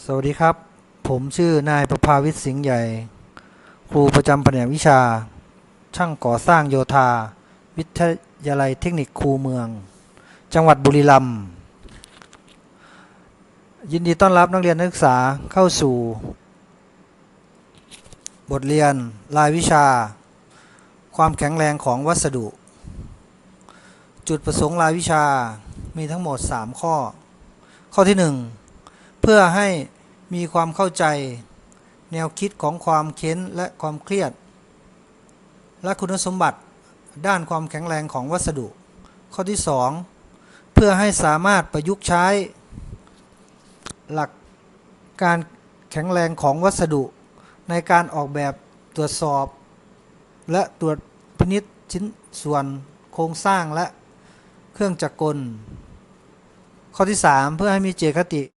สวัสดีครับ ผมชื่อนายประภาวิทย์สิงห์ใหญ่ ครูประจำแผนกวิชา ช่างก่อสร้างโยธา วิทยาลัยเทคนิคคูเมือง จังหวัดบุรีรัมย์ยินดีต้อนรับนักเรียนนักศึกษาเข้าสู่ บทเรียนรายวิชา ความแข็งแรงของวัสดุ จุดประสงค์รายวิชามีทั้งหมด 3 ข้อ ข้อที่ 1 เพื่อให้มีความเข้าใจ แนวคิดของความเค้นและความเครียด และคุณสมบัติด้านความแข็งแรงของวัสดุ ข้อที่ 2 เพื่อให้สามารถประยุกต์ใช้ หลักการแข็งแรงของวัสดุ ในการออกแบบตรวจสอบ และตรวจพินิจชิ้นส่วนโครงสร้างและเครื่องจักรกล ข้อที่ 3 เพื่อให้มีเจตคติ